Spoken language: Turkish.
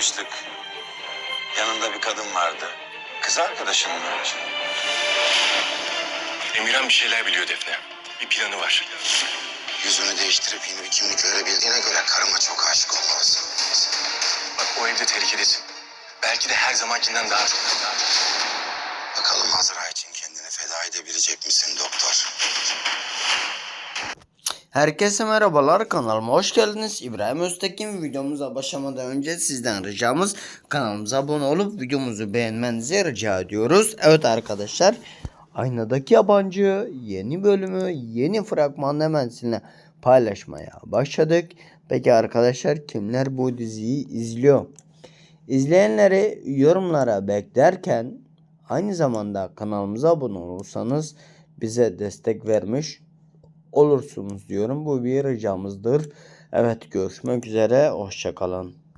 tanışmıştık. Yanında bir kadın vardı. Kız arkadaşın mı? Emirhan bir şeyler biliyor Defne. Bir planı var. Yüzünü değiştirip yeni bir kimlik verebildiğine göre karıma çok aşık olmalısın. Bak o evde tehlikedesin. Belki de her zamankinden daha çok. Bakalım Azra için kendini feda edebilecek misin doktor? Herkese merhabalar kanalıma hoş geldiniz. İbrahim Öztekin videomuza başlamadan önce sizden ricamız kanalımıza abone olup videomuzu beğenmenizi rica ediyoruz. Evet arkadaşlar Aynadaki Yabancı yeni bölümü yeni fragmanı hemen sizinle paylaşmaya başladık. Peki arkadaşlar kimler bu diziyi izliyor? İzleyenleri yorumlara beklerken aynı zamanda kanalımıza abone olursanız bize destek vermiş olursunuz diyorum. Bu bir ricamızdır. Evet görüşmek üzere. Hoşçakalın.